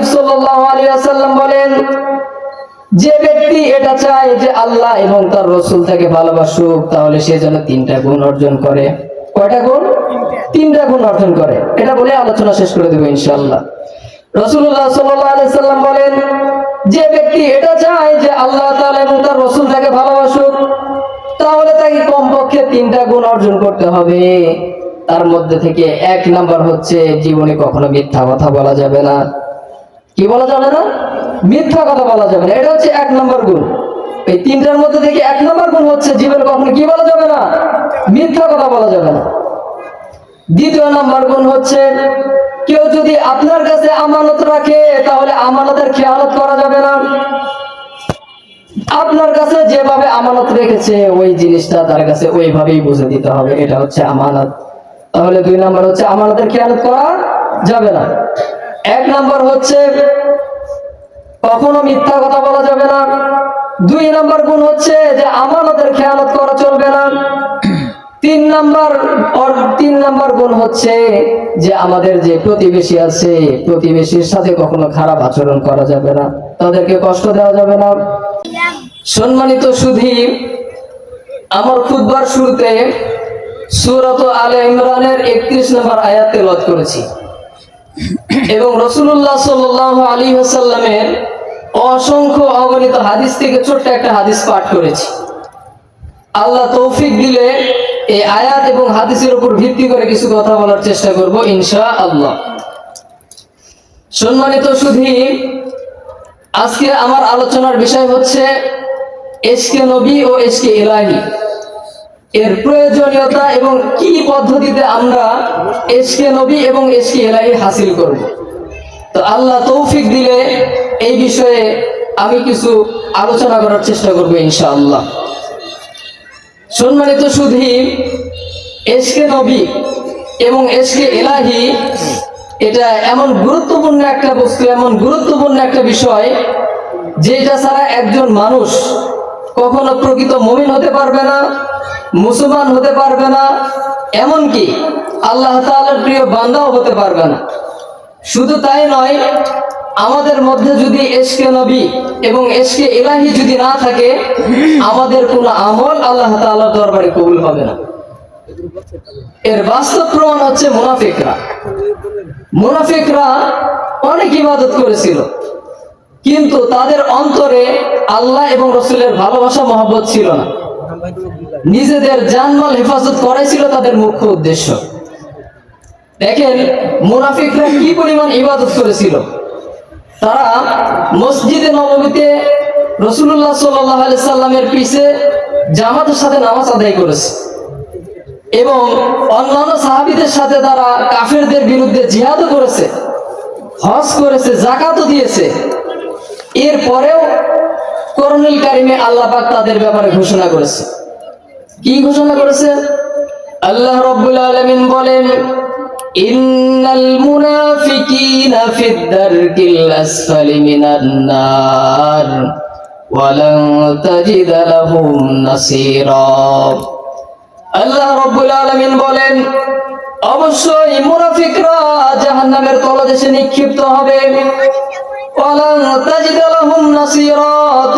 হাবিব সাল্লাল্লাহু আলাইহি ওয়াসাল্লাম বলেন যে ব্যক্তি এটা চায় যে আল্লাহ এবং তার রসুল তাকে ভালোবাসুক তাহলে সে যেন তিনটা গুণ অর্জন করে। কয়টা গুণ? তিনটা। গুণ অর্জন করে। এটা বলে আলোচনা শেষ করে দেবো ইনশাআল্লাহ। রসুল্লাহ সাল্লাম বলেন যে ব্যক্তি এটা চায় যে আল্লাহ এবং তার রসুল তাকে ভালোবাসুক তাহলে তাকে কমপক্ষে তিনটা গুণ অর্জন করতে হবে। তার মধ্যে থেকে এক নাম্বার হচ্ছে জীবনে কখনো মিথ্যা কথা বলা যাবে না। কি বলা যাবে না? মিথ্যা কথা বলা যাবে না। এটা হচ্ছে এক নম্বর গুণ। এই তিনটার মধ্যে থেকে এক নম্বর গুণ হচ্ছে জীবনে কখনো কি বলা যাবে না? মিথ্যা কথা বলা যাবে না। দ্বিতীয় নম্বর গুণ হচ্ছে, কেউ যদি আপনার কাছে আমানত রাখে, তাহলে আমানতের খেয়ালত করা যাবে না। আপনার কাছে যেভাবে আমানত রেখেছে, ওই জিনিসটা তার কাছে ওইভাবেই বুঝে দিতে হবে। এটা হচ্ছে আমানত। তাহলে দুই নম্বর হচ্ছে, আমানতের খেয়ালত করা যাবে না। এক নাম্বার হচ্ছে, কখনো মিথ্যা কথা বলা যাবে না। দুই নাম্বার গুণ হচ্ছে যে আমানতের খেয়ালত করা চলবে না। তিন নাম্বার তিন নাম্বার গুণ হচ্ছে যে আমাদের যে প্রতিবেশী আছে, প্রতিবেশীর সাথে কখনো খারাপ আচরণ করা যাবে না। তাদেরকে কষ্ট দেওয়া যাবে না। সম্মানিত সুধী, আমার খুদবার শুরুতে সুরত আলে ইমরানের একত্রিশ নম্বর আয়াত তেলাওয়াত করেছি। এবং রসুল্লাহ সাল্লাহ আলী হাসাল্লামের অসংখ্য অগণিত হাদিস থেকে ছোট্ট একটা হাদিস পাঠ করেছি। আল্লাহ তৌফিক দিলে এই আয়াত এবং হাদিসের উপর ভিত্তি করে কিছু কথা বলার চেষ্টা করব ইনশা আল্লাহ সম্মানিত সুধী, আজকে আমার আলোচনার বিষয় হচ্ছে এসকে নবী ও এসকে ইলাহি। এর প্রয়োজনীয়তা এবং কি পদ্ধতিতে আমরা এসকে নবী এবং এসকে এলাহি হাসিল করব। তো আল্লাহ তৌফিক দিলে এই বিষয়ে আমি কিছু আলোচনা করার চেষ্টা করব ইনশাআল্লাহ। সম্মানিত সুধী, এসকে নবী এবং এসকে এলাহি, এটা এমন গুরুত্বপূর্ণ একটা বস্তু, এমন গুরুত্বপূর্ণ একটা বিষয়, যেটা ছাড়া একজন মানুষ কখনো প্রকৃত মমিন হতে পারবে না মুসলমান হতে পারবে না, এমনকি আল্লাহ তাআলার প্রিয় বান্দাও হতে পারবে না। শুধু তাই নয়, আমাদের মধ্যে যদি এসকে নবী এবং এসকে এলাহি যদি না থাকে, আমাদের কোনো আমল আল্লাহ তাআলার দরবারে কবুল হবে না। এর বাস্তব প্রমাণ হচ্ছে মুনাফিকরা। মুনাফিকরা অনেক ইবাদত করেছিল, কিন্তু তাদের অন্তরে আল্লাহ এবং রসুলের ভালোবাসা, মহব্বত ছিল না। নিজেদের জানমাল হেফাজত করাই ছিল তাদের মুখ্য উদ্দেশ্য। দেখেন, মুনাফিকরা কি পরিমাণ ইবাদত করেছিল? তারা মসজিদে নবমীতে রসুল্লাহ সাল্লাহ সাল্লামের পিছে জামাতের সাথে নামাজ আদায় করেছে এবং অন্যান্য সাহাবিদের সাথে তারা কাফেরদের বিরুদ্ধে জিহাদও করেছে, হজ করেছে জাকাতও দিয়েছে। এরপরেও করণিল কারিমে আল্লাহ পাক তাদের ব্যাপারে ঘোষণা করেছে। কি ঘোষণা করেছে? আল্লাহ রব্বুল আলামিন বলেন, ইন্নাল মুনাফিকিনা ফিদ দারকিল আসফালি মিনান নার লাহুম নাসীরা। আল্লাহ রব্বুল আলামিন বলেন, অবশ্যই মুনাফিকরা জাহান্নামের তলদেশে নিক্ষিপ্ত হবে।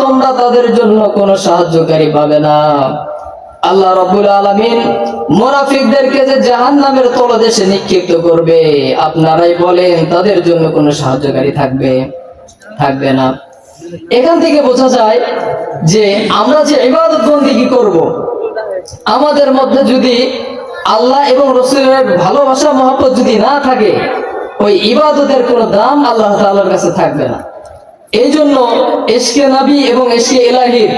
তোমরা তাদের জন্য কোনো সাহায্যকারী পাবে না। আল্লাহ রব্বুল আলামিন মুনাফিকদেরকে যে জাহান্নামের তলদেশে নিক্ষিপ্ত করবে, আপনারাই বলেন তাদের জন্য কোনো সাহায্যকারী থাকবে থাকবে না। এখান থেকে বোঝা যায় যে আমরা যে ইবাদত বন্দিগি করব? আমাদের মধ্যে যদি আল্লাহ এবং রসুলের ভালোবাসা, মহব্বত যদি না থাকে ওই ইবাদতের কোনো দাম আল্লাহ তাআলার কাছে থাকবে না। এই জন্য এসকে নবী এবং এসকে এলাহির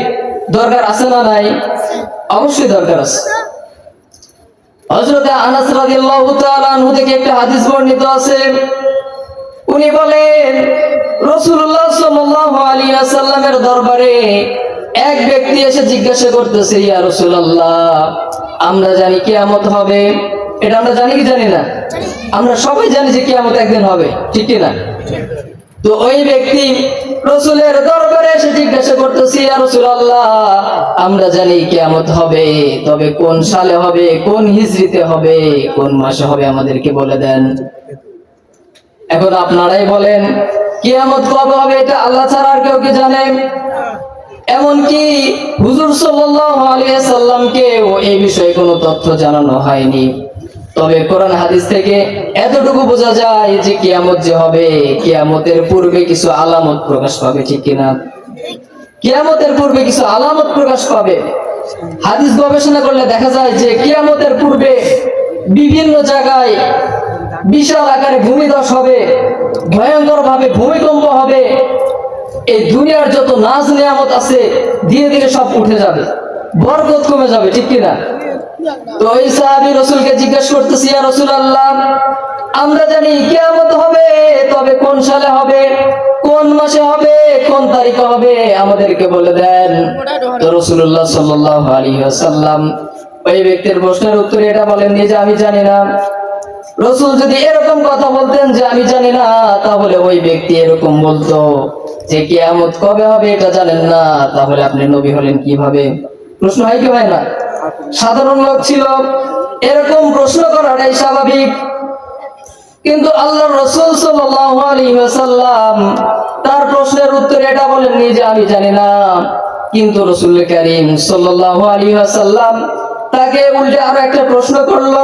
দরকার আছে না নাই? অবশ্যই দরকার আছে। হযরত আনাস রাদিয়াল্লাহু তাআলা থেকে একটা হাদিস বর্ণিত আছে। উনি বলেন, রাসূলুল্লাহ সাল্লাল্লাহু আলাইহি ওয়াসাল্লামের দরবারে এক ব্যক্তি এসে জিজ্ঞাসা করতেছে, ইয়া রাসূলুল্লাহ, আমরা জানি কিয়ামত হবে। এটা আমরা জানি কি জানি না? আমরা সবাই জানি যে কিয়ামত একদিন হবে ঠিক না তো ওই ব্যক্তি রসুলের দরবারে এসে জিজ্ঞাসা করতেছি ইয়া রাসূলুল্লাহ আমরা জানি কিয়ামত হবে তবে কোন সালে হবে কোন হিজরিতে হবে কোন মাসে হবে আমাদেরকে বলে দেন। এখন আপনারাই বলেন কিয়ামত কবে হবে এটা আল্লাহ ছাড়া আর কেউ কি জানে? এমনকি হুজুর সাল্লাল্লাহু আলাইহি সাল্লামকেও এই বিষয়ে কোনো তথ্য জানানো হয়নি। তবে কোরআন হাদিস থেকে এতটুকু বোঝা যায় যে কিয়ামত যে হবে, কিয়ামতের পূর্বে কিছু আলামত প্রকাশ পাবে, ঠিক কিনা? কিয়ামতের পূর্বে কিছু আলামত প্রকাশ পাবে। হাদিস গবেষণা করলে দেখা যায় যে কিয়ামতের পূর্বে বিভিন্ন জায়গায় বিশাল আকারে ভূমিধস হবে ভয়ঙ্কর ভাবে ভূমিকম্প হবে। এই দুনিয়ার যত নাজ নিয়ামত আছে, ধীরে ধীরে সব উঠে যাবে। বরকত কমে যাবে, ঠিক কিনা? তো সাহাবি রসুলকে জিজ্ঞেস করতেছি রসুল আল্লাহ আমরা জানি হবে, তবে কোন সালে হবে, কোন মাসে হবে, কোন তারিখে হবে? আমাদেরকে বলে দেন, তো রসুল্লাহ আলাইহি ওয়াসাল্লাম। ওই ব্যক্তির প্রশ্নের উত্তরে এটা বলেননি যে, আমি জানি না। রসুল যদি এরকম কথা বলতেন যে, আমি জানি না, তাহলে ওই ব্যক্তি এরকম বলতো যে, কিয়ামত কবে হবে, এটা জানেন না। তাহলে আপনি নবী হলেন কীভাবে? প্রশ্ন হয় কি হয় না? সাধারণ লোক ছিল। এরকম প্রশ্ন করাটাই স্বাভাবিক। কিন্তু আল্লাহ রসুল ওয়াসাল্লাম তার প্রশ্নের উত্তরে এটা বলেননি যে আমি জানি না। কিন্তু রসুল করিম সাল্লাল্লাহু আলাইহি ওয়াসাল্লাম তাকে উল্টে আরও একটা প্রশ্ন করল,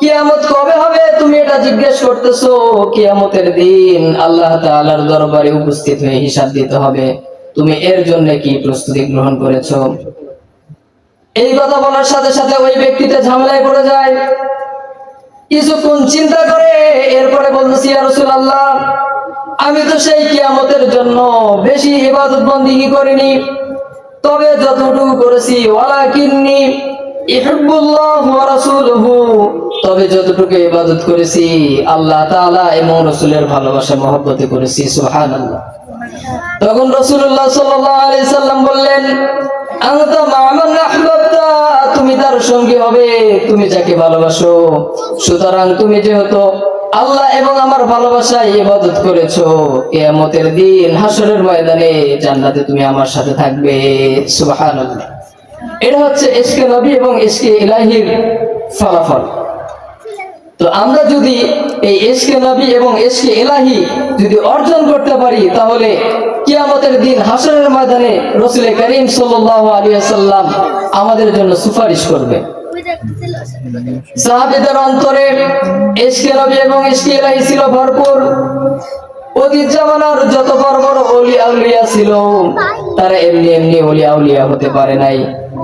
কিয়ামত কবে হবে তুমি এটা জিজ্ঞেস করতেছো? কিয়ামতের দিন আল্লাহ তাআলার দরবারে উপস্থিত হয়ে হিসাব দিতে হবে। তুমি এর জন্য কি প্রস্তুতি গ্রহণ করেছ? এই কথা বলার সাথে সাথে ওই ব্যক্তিটা ঝামেলায় পড়ে যায়। কিছুক্ষণ চিন্তা করে এরপরে বলতেছি আল্লাহ আমি তো সেই কিয়ামতের জন্য বেশি ইবাদত বন্দিগি করিনি। তবে যতটুকু করেছি ওয়ালা কিন্নি তবে যতটুকু ইবাদত করেছি, আল্লাহ তাআলা এবং রাসূলের ভালোবাসা, মহব্বতে করেছি, সুবহানাল্লাহ। তখন রাসূলুল্লাহ সাল্লাম বললেন তুমি তার সঙ্গী হবে, তুমি যাকে ভালোবাসো। সুতরাং তুমি যেহেতু আল্লাহ এবং আমার ভালোবাসায় ইবাদত করেছ, কিয়ামতের দিন হাসরের ময়দানে জান্নাতে তুমি আমার সাথে থাকবে। সুবহানাল্লাহ। এটা হচ্ছে এসকে নবী এবং এসকে ইলাহির ফলাফল। তো আমরা যদি এই এসকে নবী এবং এসকে এলাহি যদি অর্জন করতে পারি, তাহলে কিয়ামতের দিন হাসরের ময়দানে রসুল করিম সাল্লাল্লাহু আলাইহি সাল্লাম আমাদের জন্য সুপারিশ করবে। তারা এমনি এমনি অলি আউলিয়া হতে পারে নাই।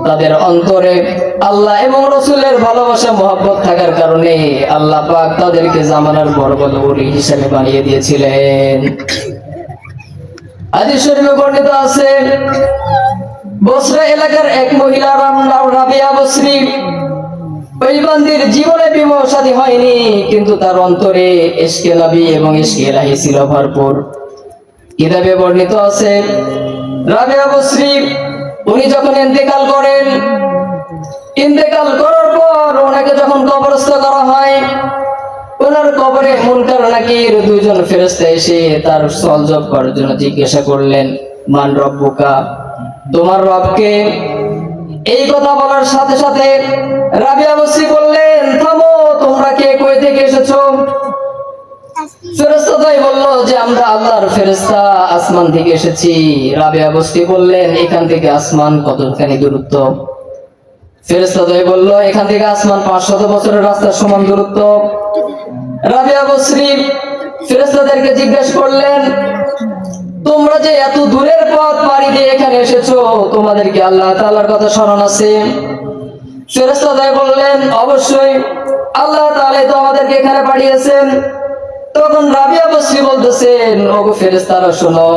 তাদের অন্তরে আল্লাহ এবং রসুলের ভালোবাসা, মহব্বত থাকার কারণে আল্লাহ পাক তাদেরকে জামানার বড় বড় অলি হিসেবে বানিয়ে দিয়েছিলেন। হাদিস শরীফে বর্ণিত আছে, বসরা এলাকার এক মহিলা রাবিয়া ওই বান্দির জীবনে হয়নি, কিন্তু তার অন্তরে এসকে নবী এবং এসকে ছিল ভরপুর। কিতাবে বর্ণিত আছে, রাবিয়া বসরি, উনি যখন ইন্তেকাল করেন ইন্তেকাল করার পর ওনাকে যখন কবরস্থ করা হয়, ওনার কবরে মুনকার নাকির দুইজন ফেরেশতা এসে তার সলজব করার জন্য জিজ্ঞাসা করলেন, মান রব্বুকা? তোমার রবকে? এই কথা বলার সাথে সাথে রাবিয়া বসরি বললেন, থামো, তোমরা কে? কই থেকে এসেছ? ফেরেশতা তাই বলল, যে আমরা আল্লাহর ফেরেশতা, আসমান থেকে এসেছি। রাবিয়া বসরি বললেন, এখান থেকে আসমান কতখানি দূরত্ব? ফেরেশতা তাই বলল, এখান থেকে আসমান পাঁচশত বছরের রাস্তার সমান দূরত্ব। রাবিয়া বসরি ফেরেশতাদেরকে জিজ্ঞেস করলেন, তোমরা যে এত দূরের পথ পাড়ি দিয়ে এখানে এসেছ, তোমাদেরকে আল্লাহ তাআলার কথা স্মরণ আছে? ফেরেশতাদের বললেন, অবশ্যই। আল্লাহ তাআলাই তো আমাদেরকে এখানে পাঠিয়েছেন। তখন রাবিয়া বসরি বলতেছেন ওগো ফেরেশতারা, শোনো,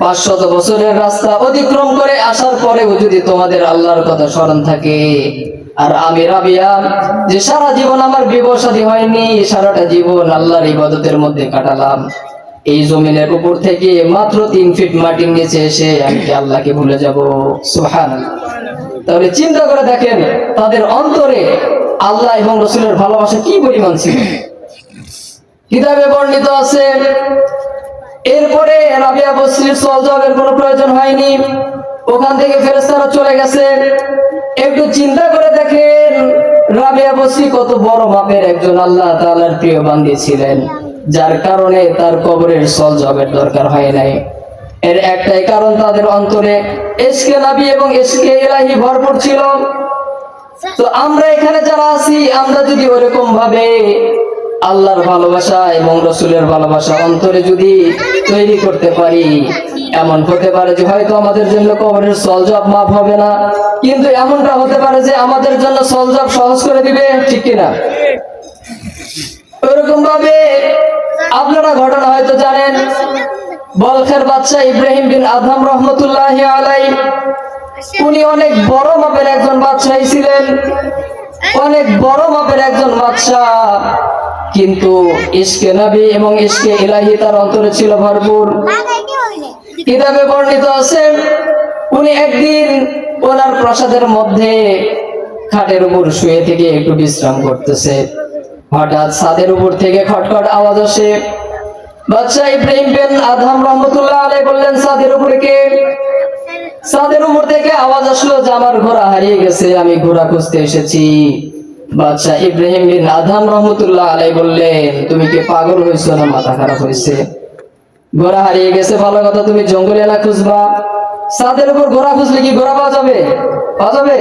পাঁচশত বছরের রাস্তা অতিক্রম করে আসার পরেও যদি তোমাদের আল্লাহর কথা স্মরণ থাকে, আর আমি রাবিয়া, যে সারা জীবন আমার বিবাহ শাদী হয়নি, সারাটা জীবন আল্লাহর ইবাদতের মধ্যে কাটালাম। এই জমিনের উপর থেকে মাত্র তিন ফিট মাটির নিচে এসে আমি আল্লাহকে ভুলে যাব? সুহান তাহলে চিন্তা করে দেখেন, তাদের অন্তরে আল্লাহ এবং রসুলের ভালোবাসা কি পরিমাণ ছিল? কিতাবে বর্ণিত আছে, এরপরে রাবিয়া বসরির সলজবের কোনো প্রয়োজন হয়নি। ওখান থেকে ফেরেস্তারা চলে গেছে। একটু চিন্তা করে দেখেন রাবিয়া বসরি কত বড় মাপের একজন আল্লাহ তাআলার প্রিয় বান্দী ছিলেন, যার কারণে তার কবরের সল জবের দরকার হয় নাই। এর একটাই কারণ তাদের অন্তরে এসকে নাবি এবং এসকে এলাহি ভরপুর ছিল। তো আমরা এখানে যারা আছি, আমরা যদি ওরকম ভাবে আল্লাহর ভালোবাসা এবং রসুলের ভালোবাসা অন্তরে যদি তৈরি করতে পারি, এমন হতে পারে যে হয়তো আমাদের জন্য কবরের সলজব মাফ হবে না, কিন্তু এমনটা হতে পারে যে আমাদের জন্য সলজব সহজ করে দিবে, ঠিক কিনা? ওরকম ভাবে আপনারা ঘটনা হয়তো জানেন, বলখের বাচ্চা ইব্রাহিম বিন আদম রহমতুল্লাহ আলাই উনি অনেক বড় মাপের একজন বাদশাহ ছিলেন, অনেক বড় মাপের একজন বাদশাহ। কিন্তু ইসকে নবী এবং ইসকে ইলাহি তার অন্তরে ছিল ভরপুর। কিতাবে বর্ণিত আছেন উনি একদিন ওনার প্রাসাদের মধ্যে খাটের উপর শুয়ে থেকে একটু বিশ্রাম করতেছে। হঠাৎ ছাদের উপর থেকে খটখট আওয়াজ আসে। বাদশাহ ইব্রাহিম বিন আদম রহমতুল্লাহ আলাই বললেন, ছাদের উপরে কে? ছাদের উপর থেকে আওয়াজ আসলো যে, আমার ঘোড়া হারিয়ে গেছে, আমি ঘোড়া খুঁজতে এসেছি। বাদশাহ ইব্রাহিম বিন আদম রহমতুল্লাহ আলাই বললেন, তুমি কি পাগল হয়েছো না মাথা খারাপ হয়েছে? ঘোড়া হারিয়ে গেছে, ভালো কথা, তুমি জঙ্গল এলা খুঁজবা? সাদের উপর ঘোড়া খুঁজলে কি ঘোড়া পাওয়া যাবে? পাওয়া যাবে?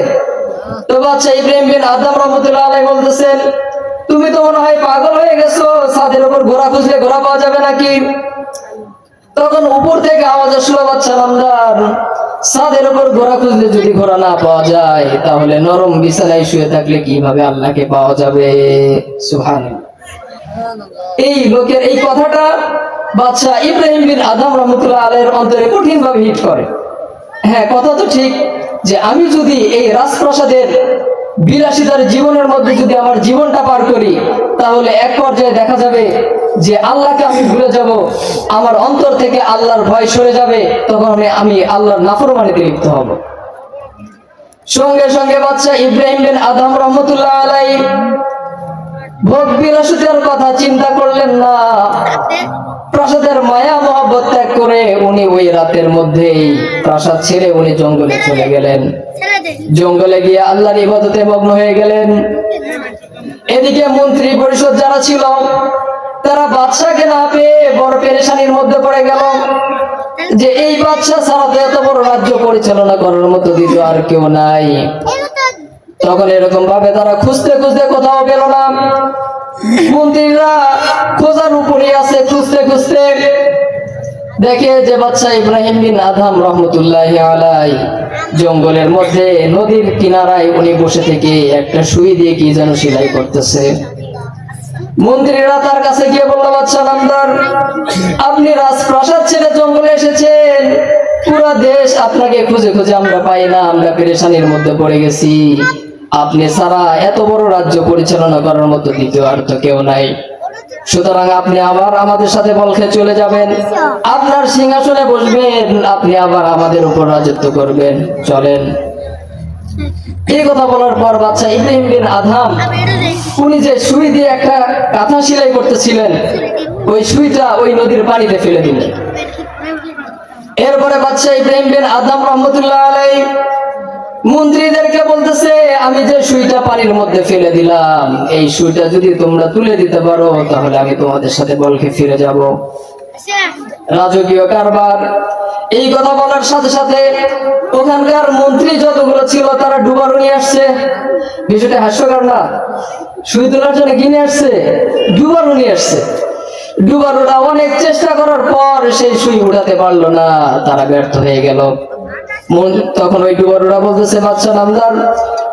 তো বাচ্চা ইব্রাহিম বিন আদম রহমতুল্লাহ আলাই বলতেছেন, তুমি তো মনে হয় পাগল হয়ে গেছো, সাদের উপর ঘোড়া খুঁজলে ঘোড়া পাওয়া যাবে নাকি? তখন উপর থেকে আওয়াজ আসলো বাচ্চা নামদার ছাদের উপর ঘোড়া খুঁজলে যদি ঘোড়া না পাওয়া যায়, তাহলে নরম বিছানায় শুয়ে থাকলে কীভাবে আল্লাহকে পাওয়া যাবে? সুহান এই লোকের এই কথাটা বাচ্চা ইব্রাহিম বিন আদম রহমতুল্লাহ আলের অন্তরে কঠিন ভাবে হিট করে। হ্যাঁ কথা তো ঠিক যে আমি যদি এই রাজপ্রাসাদের বিলাসিতার জীবনের মধ্যে যদি আমার জীবনটা পার করি তাহলে এক পর্যায়ে দেখা যাবে যে আল্লাহকে আমি ভুলে যাব আমার অন্তর থেকে আল্লাহর ভয় সরে যাবে তখন আমি আল্লাহর নাফরমানিতে লিপ্ত হব। সঙ্গে সঙ্গে বাচ্চা ইব্রাহিম বিন আদম রহমতুল্লাহ আলাই ভোগ বিলাসিতার কথা চিন্তা করলেন না। প্রাসাদের মায়া মহব্বত করে উনি ওই রাতের মধ্যেই প্রাসাদ ছেড়ে উনি জঙ্গলে চলে গেলেন। জঙ্গলে গিয়ে আল্লাহর ইবাদতে মগ্ন হয়ে গেলেন। এদিকে মন্ত্রী পরিষদ যারা ছিল, তারা বাদশাকে না পেয়ে বড় পেরেশানির মধ্যে পড়ে গেল। যে এই বাদশা ছাড়া তো এত বড় রাজ্য পরিচালনা করার মতো দ্বিতীয় আর কেউ নাই। তখন এরকম ভাবে তারা খুঁজতে খুঁজতে কোথাও পেল না। মন্ত্রীরা খোঁজার উপরে আছে, খুঁজতে খুঁজতে দেখে যে বাচ্চা ইব্রাহিম বিন আদম রহমতুল্লাহ আলাই জঙ্গলের মধ্যে নদীর কিনারায় উনি বসে থেকে একটা সুই দিয়ে কি যেন সেলাই করতেছে। মন্ত্রীরা তার কাছে গিয়ে বলল বাচ্চা নামদার, আপনি রাজপ্রাসাদ ছেড়ে জঙ্গলে এসেছেন। পুরো দেশ আপনাকে খুঁজে খুঁজে আমরা পাই না, আমরা পেরেশানির মধ্যে পড়ে গেছি। আপনি ছাড়া এত বড় রাজ্য পরিচালনা করার মতো দ্বিতীয় আর তো কেউ নাই। সুতরাং আপনি আবার আমাদের সাথে বলখে চলে যাবেন। আপনার সিংহাসনে বসবেন, আপনি আবার আমাদের উপর রাজত্ব করবেন। চলেন। এই কথা বলার পর বাচ্চা ইব্রাহিম বিন আধাম উনি যে সুই দিয়ে একটা কাঁথা সেলাই করতেছিলেন, ওই সুইটা ওই নদীর পানিতে ফেলে দিলেন। এরপরে বাচ্চা ইব্রাহিম বিন আদম রহমতুল্লাহ আলাই মন্ত্রীদেরকে বলতেছে, আমি যে সুইটা পানির মধ্যে ফেলে দিলাম, এই সুইটা যদি তোমরা তুলে দিতে পারো, তাহলে আমি তোমাদের সাথে বলকে ফিরে যাব। রাজকীয় কারবার। এই কথা বলার সাথে সাথে ওখানকার মন্ত্রী যতগুলো ছিল, তারা ডুবারো নিয়ে আসছে। বিষয়টা হাস্যকর না? সুই তোলার জন্য কিনে আসছে? ডুবারো নিয়ে আসছে। ডুবারোরা অনেক চেষ্টা করার পর সেই সুই উঠাতে পারল না, তারা ব্যর্থ হয়ে গেল। তখন ওই বলতেছে, বাচ্চা নামদার,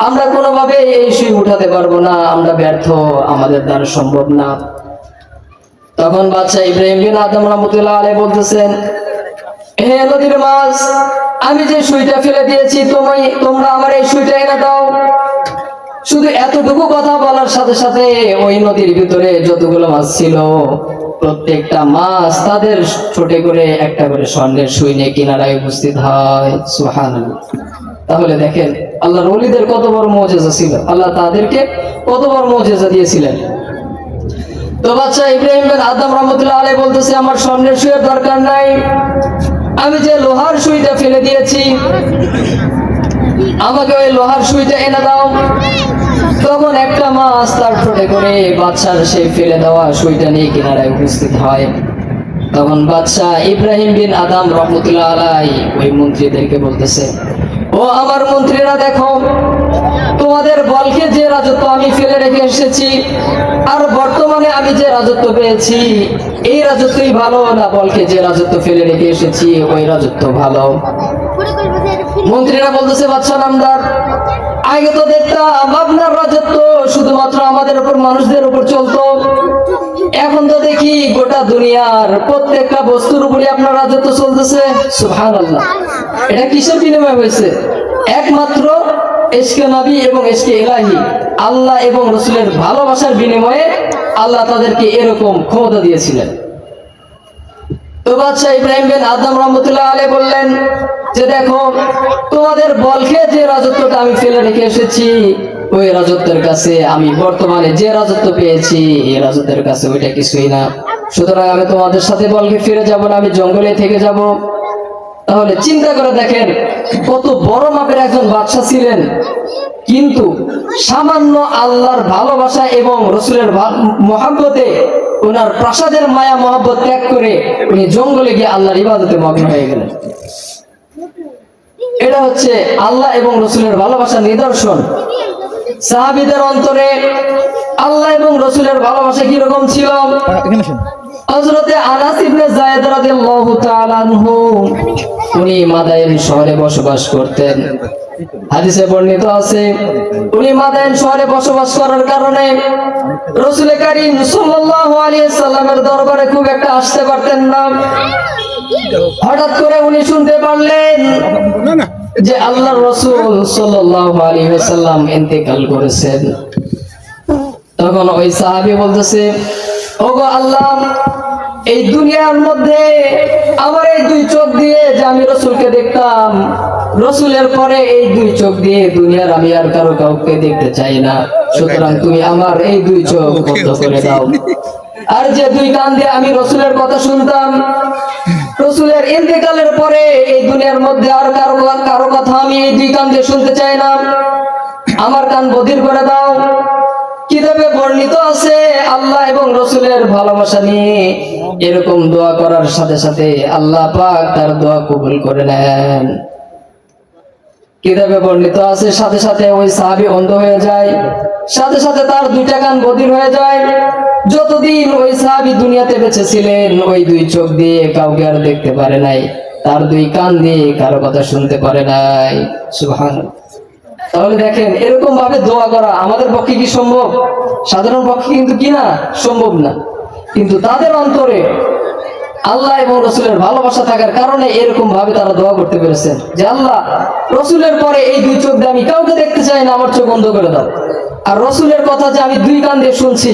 আমরা কোনোভাবে এই সুই উঠাতে পারব না, আমরা ব্যর্থ, আমাদের দ্বারা সম্ভব না। তখন বাচ্চা ইব্রাহিম বিন আদম রহমতুল্লাহ বলতেছেন, হে নদীর মাছ, আমি যে সুইটা ফেলে দিয়েছি তুমি তোমরা আমার এই সুইটা এনে দাও। শুধু এতটুকু কথা বলার সাথে সাথে ওই নদীর ভিতরে যতগুলো মাছ ছিল প্রত্যেকটা মাছ তাদের ছোটে করে একটা করে স্বর্ণের সুই নিয়ে কিনারায় উপস্থিত হয়। সুহান তাহলে দেখেন, আল্লাহর ওলিদের কত বড় মজেজা ছিল। আল্লাহ তাদেরকে কত বড় মজেজা দিয়েছিলেন। তো বাচ্চা ইব্রাহিম বিন আদম রহমতুল্লাহ আলাই বলতেছে, আমার স্বর্ণের সুইয়ের দরকার নাই। আমি যে লোহার সুইটা ফেলে দিয়েছি, আমাকে ওই লোহার সুইটা এনে দাও। তখন একটা মাছ? তার ঠোঁটে করে বাচ্চার সে ফেলে দেওয়া সইটা নিয়ে কিনারায় উপস্থিত হয়। তখন বাদশাহ ইব্রাহিম বিন আদাম রহমতুল্লাহ আলাই ওই মন্ত্রীদেরকে বলতেছে, ও আমার মন্ত্রীরা দেখো, তোমাদের বলকে যে রাজত্ব আমি ফেলে রেখে এসেছি, আর বর্তমানে আমি যে রাজত্ব পেয়েছি, এই রাজত্বই ভালো না বলকে যে রাজত্ব ফেলে রেখে এসেছি, ওই রাজত্ব ভালো। মন্ত্রীরা বলতেছে, বাদশাহ নামদার, আগে তো দেখতাম আপনার রাজত্ব শুধুমাত্র আমাদের উপর, মানুষদের উপর চলতো। এখন তো দেখি গোটা দুনিয়ার প্রত্যেকটা বস্তুর উপরে আপনার রাজত্ব চলতেছে। সুহান আল্লাহ এটা কিসের বিনিময় হয়েছে? একমাত্র এসকে নবী এবং এসকে এলাহি আল্লাহ এবং রসুলের ভালোবাসার বিনিময়ে আল্লাহ তাদেরকে এরকম ক্ষমতা দিয়েছিলেন। তো বাদশাহ ইব্রাহিম বিন আদম রহমতুল্লাহ আলী বললেন, যে দেখো, তোমাদের বলকে যে রাজত্বটা আমি ফেলে রেখে এসেছি, ওই রাজত্বের কাছে আমি বর্তমানে যে রাজত্ব পেয়েছি, এই রাজত্বের কাছে ওইটা কিছুই না। সুতরাং আমি তোমাদের সাথে বলকে ফিরে যাব না, আমি জঙ্গলে থেকে যাব। তাহলে চিন্তা করে দেখেন, কত বড় মাপের একজন বাদশা ছিলেন। কিন্তু সামান্য আল্লাহর ভালোবাসা এবং রসুলের মহাব্বতে ওনার প্রাসাদের মায়া, মহব্বত ত্যাগ করে উনি জঙ্গলে গিয়ে আল্লাহর ইবাদতে মগ্ন হয়ে গেলেন। এটা হচ্ছে আল্লাহ এবং রসুলের ভালোবাসার নিদর্শন। সাহাবিদের অন্তরে আল্লাহ এবং রসুলের ভালোবাসা কীরকম ছিল? এখানে শোন হযরতে আনাস ইবনে যায়েদ রাদিয়াল্লাহু তাআলা আনহু উনি মাদায়েন শহরে বসবাস করতেন। হাদিসে বর্ণিত আছে উনি মাদায়েন শহরে বসবাস করার কারণে রাসূল কারীম সাল্লাল্লাহু আলাইহি সাল্লামের দরবারে খুব একটা আসতে পারতেন না। হঠাৎ করে উনি শুনতে পারলেন না না যে আল্লাহর রাসূল ওয়াসাল্লাম ইন্তেকাল করেছেন। তখন ওই সাহাবী বলতেছে, ওগো আল্লাহ, এই দুনিয়ার মধ্যে আমার এই দুই চোখ দিয়ে যে আমি রসুলকে দেখতাম, রসুলের পরে এই দুই চোখ দিয়ে দুনিয়ার আমি আর কারও কাউকে দেখতে চাই না। সুতরাং তুমি আমার এই দুই চোখ বন্ধ করে দাও। আর যে দুই কান দিয়ে আমি রসুলের কথা শুনতাম রসুলের ইন্তেকালের পরে এই দুনিয়ার মধ্যে আর কারও কারও কথা আমি এই দুই কান দিয়ে শুনতে চাই না। আমার কান বধির করে দাও। কীভাবে বর্ণিত আছে, আল্লাহ এবং রসুলের ভালোবাসা নিয়ে এরকম দোয়া করার সাথে সাথে আল্লাহ পাক তার দোয়া কবুল করে নেন। কিতাবে বর্ণিত আছে? সাথে সাথে ওই সাহাবি অন্ধ হয়ে যায়। সাথে সাথে তার দুইটা কান বধির হয়ে যায়। যতদিন ওই সাহাবি দুনিয়াতে বেঁচে ছিলেন, ওই দুই চোখ দিয়ে কাউকে আর দেখতে পারে নাই। তার দুই কান দিয়ে কারও কথা শুনতে পারে নাই। সুহান তাহলে দেখেন এরকম ভাবে দোয়া করা আমাদের পক্ষে কি সম্ভব? সাধারণ পক্ষে কিন্তু কি না? সম্ভব না। কিন্তু তাদের অন্তরে আল্লাহ এবং রসুলের ভালোবাসা থাকার কারণে এরকম ভাবে তারা দোয়া করতে পেরেছেন যে, আল্লাহ, রসুলের পরে এই দুই চোখ দিয়ে আমি কাউকে দেখতে চাই না, আমার চোখ বন্ধ করে দাও। আর রসুলের কথা যে আমি দুই কান দিয়ে শুনছি,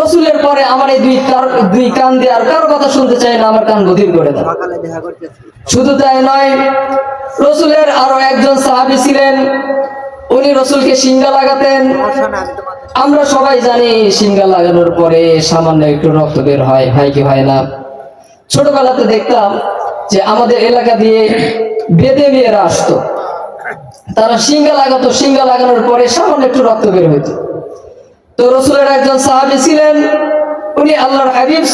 রসুলের পরে আমার এই দুই দুই কান দিয়ে আর কারও কথা শুনতে চাই না, আমার কান বধির করে দাও। শুধু তাই নয়, রসুলের আরও একজন সাহাবি ছিলেন, উনি রসুলকে সিঙ্গা লাগাতেন। আমরা সবাই জানি সিঙ্গা লাগানোর পরে সামান্য একটু রক্ত বের হয় হয় কি হয় না। ছোটবেলাতে দেখতাম যে আমাদের এলাকা দিয়ে বেদে মেয়েরা আসতো। তারা সিঙ্গা লাগাতো, সিঙ্গা লাগানোর পরে সামান্য একটু রক্ত বের হইতো। তো রসুলের একজন সাহাবি ছিলেন, উনি আল্লাহর হাবিব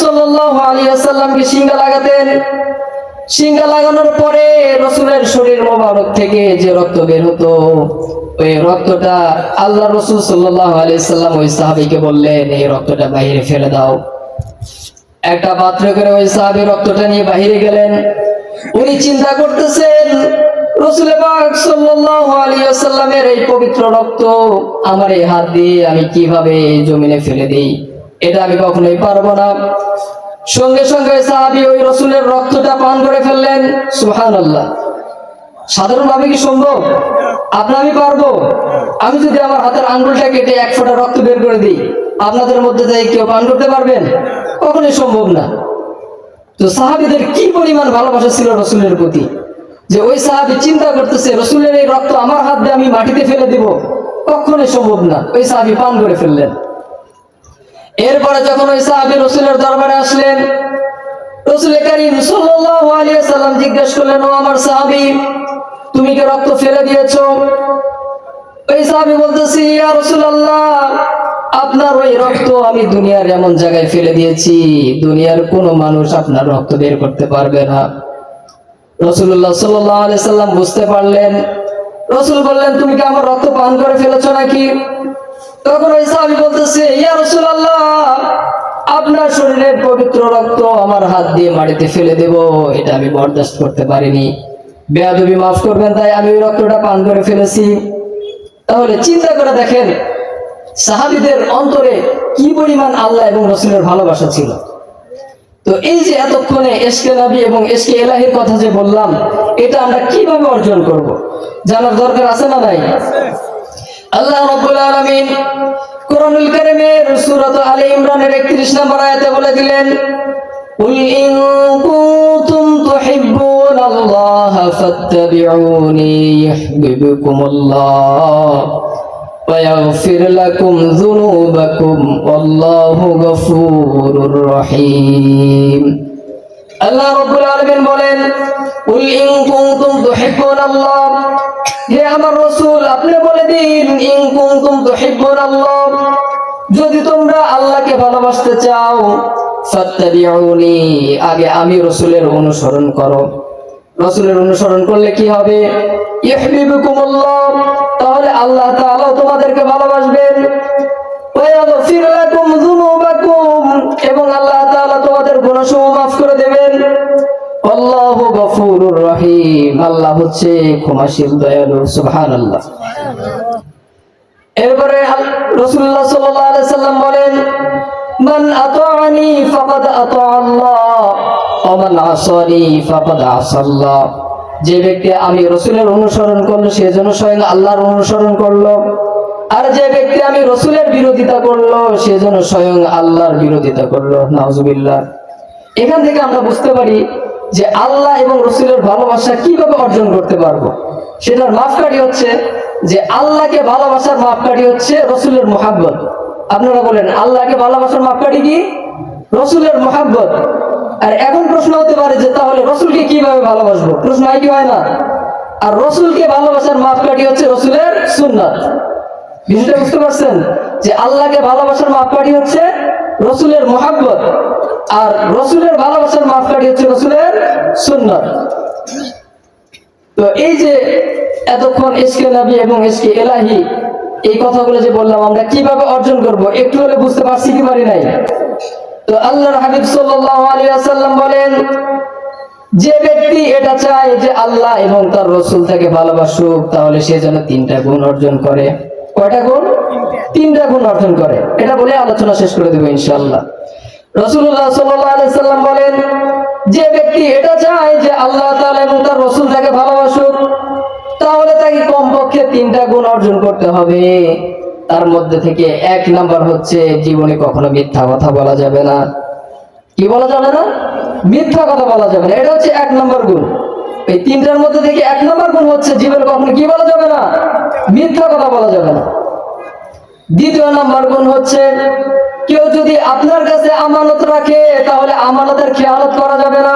ওয়াসাল্লামকে সিঙ্গা লাগাতেন। সিঙ্গা লাগানোর পরে রসুলের শরীর মোবারক থেকে যে রক্ত বের হতো, ওই রক্তটা আল্লাহ রসুল সাল্লাহ আলিয়া আলাইসাল্লাম ওই সাহাবিকে বললেন, এই রক্তটা বাইরে ফেলে দাও। একটা পাত্রে করে ওই সাহাবি রক্তটা নিয়ে বাইরে গেলেন। উনি চিন্তা করতেছেন, রসুল এই পবিত্র রক্ত আমার হাত দিয়ে আমি কীভাবে জমিনে ফেলে এটা আমি কখনোই পারব না। সঙ্গে সঙ্গে ওই রসুলের রক্তটা করে ফেললেন। সাধারণভাবে কি সম্ভব? আপনি আমি পারব। আমি যদি আমার হাতের আঙ্গুলটা কেটে এক ফোঁটা রক্ত বের করে দিই আপনাদের মধ্যে থেকে কেউ পান করতে পারবেন? কখনোই সম্ভব না। তো সাহাবিদের কি পরিমাণ ভালোবাসা ছিল রসুলের প্রতি? যে ওই সাহাবি চিন্তা করতেছে, রসুলের এই রক্ত আমার হাত দিয়ে আমি মাটিতে ফেলে দিব। কখনোই সম্ভব না। ওই সাহাবি পান করে ফেললেন। এরপরে যখন ওই সাহাবি রসুলের দরবারে আসলেন, রসুল করিম সাল্লাম জিজ্ঞেস করলেন, ও আমার সাহাবি, তুমি কি রক্ত ফেলে দিয়েছ? ওই সাহাবি বলতেছি, ইয়া রাসূলুল্লাহ আপনার ওই রক্ত আমি দুনিয়ার এমন জায়গায় ফেলে দিয়েছি, দুনিয়ার কোনো মানুষ আপনার রক্ত বের করতে পারবে না। রসুল্লাহ সাল্লাম বুঝতে পারলেন, রসুল বললেন, তুমি কি আমার রক্ত পান করে ফেলেছো নাকি? তখন ওই সাহাবি বলতেছে, ইয়া রাসূলুল্লাহ, আপনার শরীরের পবিত্র রক্ত আমার হাত দিয়ে মাটিতে ফেলে দেব, এটা আমি বরদাস্ত করতে পারিনি। বেয়াদবি মাফ করবেন, তাই আমি ওই রক্তটা পান করে ফেলেছি। তাহলে চিন্তা করে দেখেন সাহাবিদের অন্তরে কি পরিমাণ আল্লাহ এবং রসুলের ভালোবাসা ছিল তো এই যে এতক্ষণে এসকে নবী এবং এসকে এলাহির কথা যে বললাম এটা আমরা কিভাবে অর্জন করব জানার দরকার আছে না নাই আল্লাহ রাব্বুল আলামিন কোরআনুল কারীমের সূরা আলে ইমরানের 31 নম্বর আয়াতে বলে দিলেন قل إن كنتم تحبون الله فاتبعوني يحببكم الله ويغفر لكم ذنوبكم والله غفور رحيم আল্লাহ রাব্বুল আলামিন বলেন কুল ইন কুনতুম তুহিব্বুনাল্লাহ হে আমার রাসূল আপনি বলে দিন ইন কুনতুম তুহিব্বুনাল্লাহ যদি তোমরা আল্লাহকে ভালোবাসতে চাও ফাত্তাবিউনি আগে আমি রাসূলের অনুসরণ করো রাসূলের অনুসরণ করলে কি হবে ইহবিবুকুমুল্লাহ তাহলে আল্লাহ তাআলা তোমাদেরকে ভালোবাসবেন। এবং আল্লাহ তাআলা তোমাদের গুনাহসমূহ maaf করে দেবেন। আল্লাহু গফুরুর রহিম। আল্লাহ হচ্ছে ক্ষমাশীল, দয়ালু, সুবহানাল্লাহ। এরপরে রাসূলুল্লাহ সাল্লাল্লাহু আলাইহি সাল্লাম বলেন, মান আতাআনি ফাকাদ আতা আল্লাহ ওয়া মান আসানি ফাকাদ আসাল্লাহ। যে ব্যক্তি আমি রসুলের অনুসরণ করল, সে যেন স্বয়ং আল্লাহর অনুসরণ করল। আর যে ব্যক্তি আমি রসুলের বিরোধিতা করল, সে যেন স্বয়ং আল্লাহর বিরোধিতা করল। নাউজুবিল্লাহ। এখান থেকে আমরা বুঝতে পারি যে আল্লাহ এবং রসুলের ভালোবাসা কীভাবে অর্জন করতে পারব। সেটার মাপকাঠি হচ্ছে যে আল্লাহকে ভালোবাসার মাপকাঠি হচ্ছে রসুলের মোহাব্বত। আপনারা বলেন, আল্লাহকে ভালোবাসার মাপকাঠি কি? রসুলের মোহাব্বত। আর এখন প্রশ্ন হতে পারে যে তাহলে রসুলকে কীভাবে ভালোবাসবো? প্রশ্ন কি হয় না? আর রসুলকে ভালোবাসার মাপকাঠি হচ্ছে রসুলের সুন্নাত। বিষয়টা বুঝতে পারছেন? যে আল্লাহকে ভালোবাসার মাপকাঠি হচ্ছে রসুলের মোহাব্বত, আর রসুলের ভালোবাসার মাপকাঠি হচ্ছে রসুলের সুন্নাত। তো এই যে এতক্ষণ এসকে নবী এবং এসকে এলাহি, এই কথাগুলো যে বললাম, আমরা কীভাবে অর্জন করব, একটু হলে বুঝতে পারছি কি পারি নাই? তো আল্লাহর হাবিব সাল্লাল্লাহু আলাইহি ওয়াসাল্লাম বলেন যে ব্যক্তি এটা চায় যে আল্লাহ এবং তার রসুল তাকে ভালোবাসুক তাহলে সে যেন তিনটা গুণ অর্জন করে। কয়টা গুণ? তিনটা। গুণ অর্জন করে। এটা বলে আলোচনা শেষ করে দেবো ইনশাআল্লাহ। রসুল্লাহ সাল্লাম বলেন যে ব্যক্তি এটা চায় যে আল্লাহ তাআলা এবং তার রসুল তাকে ভালোবাসুক তাহলে তাকে কমপক্ষে তিনটা গুণ অর্জন করতে হবে। তার মধ্যে থেকে এক নাম্বার হচ্ছে জীবনে কখনো মিথ্যা কথা বলা যাবে না। কি বলা যাবে না? মিথ্যা কথা বলা যাবে না। এটা হচ্ছে এক নম্বর গুণ। এই তিনটার মধ্যে থেকে এক নম্বর গুণ হচ্ছে জীবনে কখনো কি বলা যাবে না? মিথ্যা কথা বলা যাবে না। দ্বিতীয় নম্বর গুণ হচ্ছে কেউ যদি আপনার কাছে আমানত রাখে, তাহলে আমানতের খেয়ালত করা যাবে না।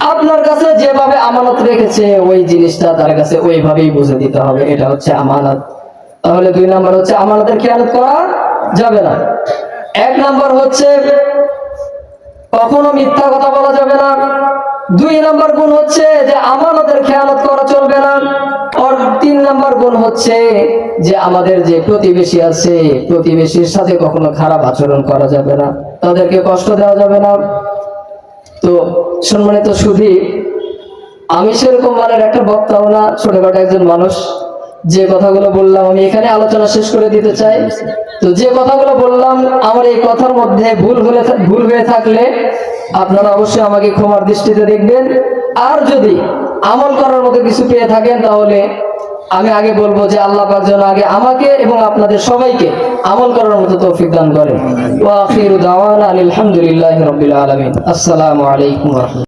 আপনার কাছে যেভাবে আমানত রেখেছে, ওই জিনিসটা তার কাছে ওইভাবেই বুঝে দিতে হবে। এটা হচ্ছে আমানত। তাহলে দুই নাম্বার হচ্ছে আমানতের খেয়ালত করা যাবে না। এক নাম্বার হচ্ছে কখনো মিথ্যা কথা বলা যাবে না। দুই নাম্বার গুণ হচ্ছে যে আমানতের খেয়ালত করা চলবে না। আর তিন নাম্বার গুণ হচ্ছে যে আমাদের যে প্রতিবেশী আছে, প্রতিবেশীর সাথে কখনো খারাপ আচরণ করা যাবে না। তাদেরকে কষ্ট দেওয়া যাবে না। তো সম্মানিত সুধী, আমি সেরকম মানের একটা বক্তাও না, ছোটখাটো একজন মানুষ। যে কথাগুলো বললাম, আমি এখানে আলোচনা শেষ করে দিতে চাই। তো যে কথাগুলো বললাম, আমার এই কথার মধ্যে ভুল হলে ভুল হয়ে থাকলে আপনারা অবশ্যই আমাকে ক্ষমার দৃষ্টিতে দেখবেন। আর যদি আমল করার মতো কিছু পেয়ে থাকেন, তাহলে আমি আগে বলব যে আল্লাহ পাক যেন আগে আমাকে এবং আপনাদের সবাইকে আমল করার মতো তৌফিক দান আখিরু দাওয়ানা আলহামদুলিল্লাহি আলামিন। আসসালামু আলাইকুম